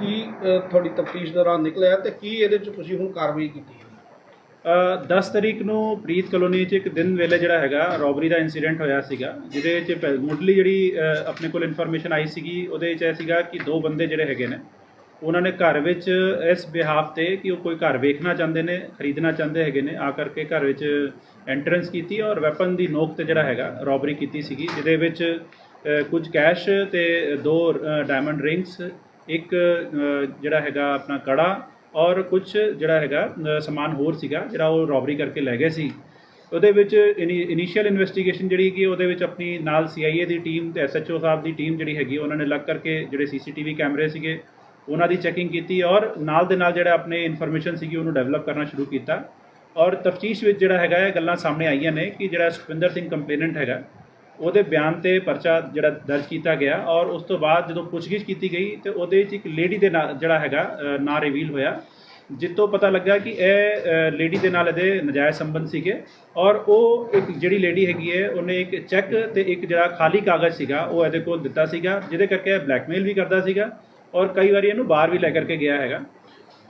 ਕੀ ਤੁਹਾਡੀ ਤਫਤੀਸ਼ ਦੌਰਾਨ ਨਿਕਲਿਆ ਤੇ ਕੀ ਇਹਦੇ ਚ ਤੁਸੀਂ ਹੁਣ ਕਾਰਵਾਈ ਕੀਤੀ ਹੈ? 10 ਤਰੀਕ ਨੂੰ ਪ੍ਰੀਤ ਕਲੋਨੀ 'ਚ ਇੱਕ ਦਿਨ ਵੇਲੇ ਜਿਹੜਾ ਹੈਗਾ ਰੋਬਰੀ ਦਾ ਇਨਸੀਡੈਂਟ ਹੋਇਆ ਸੀਗਾ, ਜਿਹਦੇ 'ਚ ਪਹਿ- ਮੁੱਢਲੀ ਜਿਹੜੀ ਆਪਣੇ ਕੋਲ ਇਨਫੋਰਮੇਸ਼ਨ ਆਈ ਸੀਗੀ, ਉਹਦੇ 'ਚ ਇਹ ਸੀਗਾ ਕਿ ਦੋ ਬੰਦੇ ਜਿਹੜੇ ਹੈਗੇ ਨੇ, ਉਹਨਾਂ ਨੇ ਘਰ ਵਿੱਚ ਇਸ ਬਿਹਾਫ ਤੇ ਕਿ ਉਹ ਕੋਈ ਘਰ ਵੇਖਣਾ ਚਾਹੁੰਦੇ ਨੇ, ਖਰੀਦਣਾ ਚਾਹੁੰਦੇ ਹੈਗੇ ਨੇ, ਆ ਕਰਕੇ ਘਰ ਵਿੱਚ ਐਂਟਰੈਂਸ ਕੀਤੀ ਔਰ ਵੈਪਨ ਦੀ ਨੋਕ ਤੇ ਜਿਹੜਾ ਹੈਗਾ ਰੋਬਰੀ ਕੀਤੀ ਸੀਗੀ, ਜਿਹਦੇ ਵਿੱਚ ਕੁਝ ਕੈਸ਼ ਤੇ ਦੋ ਡਾਇਮੰਡ ਰਿੰਗਸ ਇੱਕ ਜਿਹੜਾ ਹੈਗਾ ਆਪਣਾ ਕੜਾ ਔਰ ਕੁਝ ਜਿਹੜਾ ਹੈਗਾ ਸਮਾਨ ਹੋਰ ਸੀਗਾ, ਜਿਹੜਾ ਉਹ ਰੋਬਰੀ ਕਰਕੇ ਲੈ ਗਏ ਸੀ। ਉਹਦੇ ਵਿੱਚ ਇਨੀਸ਼ੀਅਲ ਇਨਵੈਸਟੀਗੇਸ਼ਨ ਜਿਹੜੀ ਕਿ ਉਹਦੇ ਵਿੱਚ ਆਪਣੀ ਨਾਲ ਸੀਆਈਏ ਦੀ ਟੀਮ ਤੇ ਐਸਐਚਓ ਸਾਹਿਬ ਦੀ ਟੀਮ ਜਿਹੜੀ ਹੈਗੀ, ਉਹਨਾਂ ਨੇ ਲੱਗ ਕਰਕੇ ਜਿਹੜੇ ਸੀਸੀਟੀਵੀ ਕੈਮਰੇ ਸੀਗੇ, ਉਹਨਾਂ ਦੀ ਚੈਕਿੰਗ ਕੀਤੀ ਔਰ ਨਾਲ ਦੇ ਨਾਲ ਜਿਹੜਾ ਆਪਣੇ ਇਨਫੋਰਮੇਸ਼ਨ ਸੀਗੀ, ਉਹਨੂੰ ਡਿਵੈਲਪ ਕਰਨਾ ਸ਼ੁਰੂ ਕੀਤਾ। ਔਰ ਤਫਤੀਸ਼ ਵਿੱਚ ਜਿਹੜਾ ਹੈਗਾ, ਇਹ ਗੱਲਾਂ ਸਾਹਮਣੇ ਆਈਆਂ ਨੇ ਕਿ ਜਿਹੜਾ ਸੁਖਵਿੰਦਰ ਸਿੰਘ ਕੰਪਲੇਨੈਂਟ ਹੈਗਾ ਉਹਦੇ ਬਿਆਨ ਤੇ ਪਰਚਾ ਜਿਹੜਾ ਦਰਜ ਕੀਤਾ ਗਿਆ ਔਰ ਉਸ ਤੋਂ ਬਾਅਦ ਜਦੋਂ ਪੁੱਛਗਿੱਛ ਕੀਤੀ ਗਈ ਤੇ ਉਹਦੇ ਵਿੱਚ ਇੱਕ ਲੇਡੀ ਦੇ ਨਾਲ ਜਿਹੜਾ ਹੈਗਾ ਨਾਂ ਰਿਵੀਲ ਹੋਇਆ ਜਿੱਤੋਂ ਪਤਾ ਲੱਗਾ ਕਿ ਇਹ ਲੇਡੀ ਦੇ ਨਾਲ ਇਹਦੇ ਨਜਾਇਜ਼ ਸੰਬੰਧ ਸੀਗੇ ਔਰ ਉਹ ਇੱਕ ਜਿਹੜੀ ਲੇਡੀ ਹੈਗੀ ਹੈ, ਉਹਨੇ ਇੱਕ ਚੈੱਕ ਤੇ ਇੱਕ ਜਿਹੜਾ ਖਾਲੀ ਕਾਗਜ਼ ਸੀਗਾ, ਉਹ ਇਹਦੇ ਕੋਲ ਦਿੱਤਾ ਸੀਗਾ, ਜਿਹਦੇ ਕਰਕੇ ਇਹ ਬਲੈਕਮੇਲ ਵੀ ਕਰਦਾ ਸੀਗਾ ਔਰ ਕਈ ਵਾਰੀ ਇਹਨੂੰ ਬਾਹਰ ਵੀ ਲੈ ਕਰਕੇ ਗਿਆ ਹੈਗਾ।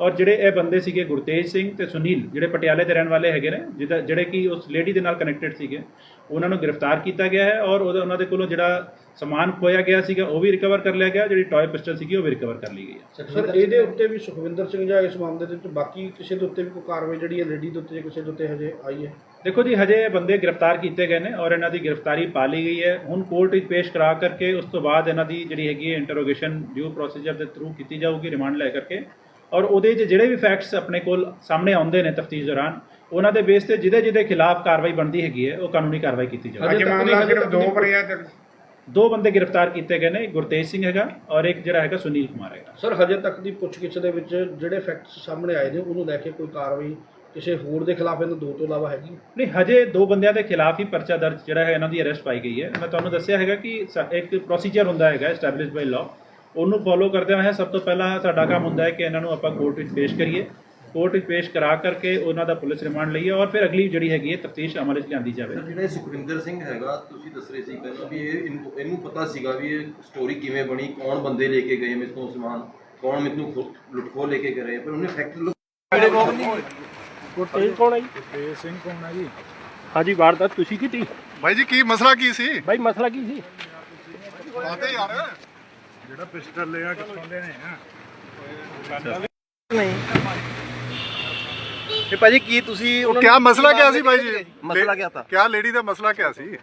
ਔਰ ਜਿਹੜੇ ਇਹ ਬੰਦੇ ਸੀਗੇ ਗੁਰਤੇਜ ਸਿੰਘ ਤੇ ਸੁਨੀਲ ਜਿਹੜੇ ਪਟਿਆਲੇ ਦੇ ਰਹਿਣ ਵਾਲੇ ਹੈਗੇ ਨੇ ਜਿਹਦਾ ਜਿਹੜੇ ਕਿ ਉਸ ਲੇਡੀ ਦੇ ਨਾਲ ਕਨੈਕਟਡ ਸੀਗੇ ਉਹਨਾਂ ਨੂੰ ਗ੍ਰਿਫਤਾਰ ਕੀਤਾ ਗਿਆ ਹੈ ਔਰ ਉਹਦਾ ਉਹਨਾਂ ਦੇ ਕੋਲੋਂ ਜਿਹੜਾ ਸਮਾਨ ਖੋਇਆ ਗਿਆ ਸੀਗਾ ਉਹ ਵੀ ਰਿਕਵਰ ਕਰ ਲਿਆ ਗਿਆ ਜਿਹੜੀ ਟੌਏ ਪਿਸਟਲ ਸੀਗੀ ਉਹ ਵੀ ਰਿਕਵਰ ਕਰ ਲਈ ਗਈ ਹੈ। ਸਰ ਇਹਦੇ ਉੱਤੇ ਵੀ ਸੁਖਵਿੰਦਰ ਸਿੰਘ ਜਾਂ ਇਸ ਮਾਮਲੇ ਦੇ ਵਿੱਚ ਬਾਕੀ ਕਿਸੇ ਦੇ ਉੱਤੇ ਵੀ ਕੋਈ ਕਾਰਵਾਈ ਜਿਹੜੀ ਹੈ ਲੇਡੀ ਦੇ ਉੱਤੇ ਜਾਂ ਕਿਸੇ ਦੇ ਉੱਤੇ ਹਜੇ ਆਈ ਹੈ? ਦੇਖੋ ਜੀ ਹਜੇ ਇਹ ਬੰਦੇ ਗ੍ਰਿਫਤਾਰ ਕੀਤੇ ਗਏ ਨੇ ਔਰ ਇਹਨਾਂ ਦੀ ਗ੍ਰਿਫਤਾਰੀ ਪਾ ਲਈ ਗਈ ਹੈ। ਹੁਣ ਕੋਰਟ ਵਿੱਚ ਪੇਸ਼ ਕਰਾ ਕਰਕੇ ਉਸ ਤੋਂ ਬਾਅਦ ਇਹਨਾਂ ਦੀ ਜਿਹੜੀ ਹੈਗੀ ਹੈ ਇੰਟਰੋਗੇਸ਼ਨ ਡਿਊ ਪ੍ਰੋਸੀਜਰ ਦੇ ਥਰੂ ਕੀਤੀ ਜਾਊਗੀ ਰਿਮਾਂਡ ਲੈ ਕਰਕੇ। ਔਰ ਉਹਦੇ 'ਚ ਜਿਹੜੇ ਵੀ ਫੈਕਟਸ ਆਪਣੇ ਕੋਲ ਸਾਹਮਣੇ ਆਉਂਦੇ ਨੇ ਤਫਤੀਸ਼ ਦੌਰਾਨ ਉਹਨਾਂ ਦੇ ਬੇਸ ਤੇ ਜਿਹਦੇ ਜਿਹਦੇ ਖਿਲਾਫ ਕਾਰਵਾਈ ਬਣਦੀ ਹੈਗੀ ਹੈ ਉਹ ਕਾਨੂੰਨੀ ਕਾਰਵਾਈ ਕੀਤੀ ਜਾਊਗੀ ਅੱਜ ਮਾਮਲਾ ਸਿਰਫ ਦੋ ਭਰਿਆ ਦੋ ਬੰਦੇ ਗ੍ਰਿਫਤਾਰ ਕੀਤੇ ਗਏ ਨੇ ਗੁਰਤੇਜ ਸਿੰਘ ਹੈਗਾ ਔਰ ਇੱਕ ਜਿਹੜਾ ਹੈਗਾ ਸੁਨੀਲ ਕੁਮਾਰ ਹੈਗਾ। ਸਰ ਹਜੇ ਤੱਕ ਦੀ ਪੁੱਛਗਿੱਛ ਦੇ ਵਿੱਚ ਜਿਹੜੇ ਫੈਕਟਸ ਸਾਹਮਣੇ ਆਏ ਨੇ ਉਹਨੂੰ ਲੈ ਕੇ ਕੋਈ ਕਾਰਵਾਈ ਕਿਸੇ ਹੋਰ ਦੇ ਖਿਲਾਫ ਇਹਨਾਂ ਦੋ ਤੋਂ ਇਲਾਵਾ ਹੈਗੀ? ਨਹੀਂ ਹਜੇ ਦੋ ਬੰਦਿਆਂ ਦੇ ਖਿਲਾਫ ਹੀ ਪਰਚਾ ਦਰਜ ਜਿਹੜਾ ਹੈ ਇਹਨਾਂ ਦੀ ਅਰੈਸਟ ਪਾਈ ਗਈ ਹੈ। ਮੈਂ ਤੁਹਾਨੂੰ ਦੱਸਿਆ ਹੈਗਾ ਕਿ ਇੱਕ ਪ੍ਰੋਸੀਜਰ ਹੁੰਦਾ ਹੈਗਾ ਐਸਟੈਬਲਿਸ਼ ਬਾਈ ਲਾਅ ਉਹਨੂੰ ਫੋਲੋ ਕਰਦੇ ਹੋਏ ਸਭ ਤੋਂ ਪਹਿਲਾਂ ਸਾਡਾ ਕੰਮ ਹੁੰਦਾ ਹੈ ਕਿ ਇਹਨਾਂ ਨੂੰ ਆਪਾਂ ਕੋਰਟ ਵਿੱਚ ਪੇਸ਼ ਕਰੀਏ। ਕੋਰਟ ਵਿੱਚ ਪੇਸ਼ ਕਰਾ ਕਰਕੇ ਉਹਨਾਂ ਦਾ ਪੁਲਿਸ ਰਿਮਾਂਡ ਲਈਏ ਔਰ ਫਿਰ ਅਗਲੀ ਜਿਹੜੀ ਹੈਗੀ ਹੈ ਤਫਤੀਸ਼ ਅਮਲ ਵਿੱਚ ਲਿਆਂਦੀ ਜਾਵੇ। ਜਿਹੜਾ ਇਹ ਸੁਖਵਿੰਦਰ ਸਿੰਘ ਹੈਗਾ ਤੁਸੀਂ ਦੱਸ ਰਹੇ ਸੀ ਪਹਿਲਾਂ ਵੀ ਇਹ ਇਹਨੂੰ ਪਤਾ ਸੀਗਾ ਵੀ ਇਹ ਸਟੋਰੀ ਕਿਵੇਂ ਬਣੀ ਕੌਣ ਬੰਦੇ ਲੈ ਕੇ ਗਏ ਮੇਰੇ ਤੋਂ ਸਮਾਨ ਕੌਣ ਮੈਨੂੰ ਲੁੱਟਖੋ ਲੈ ਕੇ ਗਏ ਪਰ ਉਹਨੇ ਫੈਕਟਰੀ ਗੁਰਤੇਜ ਕੌਣ ਹੈ ਜੀ? ਗੁਰਤੇਜ ਸਿੰਘ ਕੌਣ ਹੈ ਜੀ? ਹਾਂਜੀ ਵਾਰਦਾਤ ਤੁਸੀਂ ਕੀਤੀ? ਬਾਈ ਜੀ ਕੀ ਮਸਲਾ ਕੀ ਸੀ? ਬਾਈ ਮਸਲਾ ਕੀ ਸੀ? ਬਾਤੇ ਯਾਰ ਜਿਹੜਾ ਪਿਸਟਲ ਲਿਆ ਕਿੱਥੋਂ ਦੇ ਨੇ ਤੇ ਭਾਜੀ ਕੀ ਤੁਸੀਂ ਉਹਨਾਂ ਕਿਆ ਮਸਲਾ ਕਿਆ ਸੀ ਬਾਈ ਜੀ? ਮਸਲਾ ਕਿਆ था ਕਿਆ ਲੇਡੀ ਦਾ ਮਸਲਾ ਕਿਆ ਸੀ?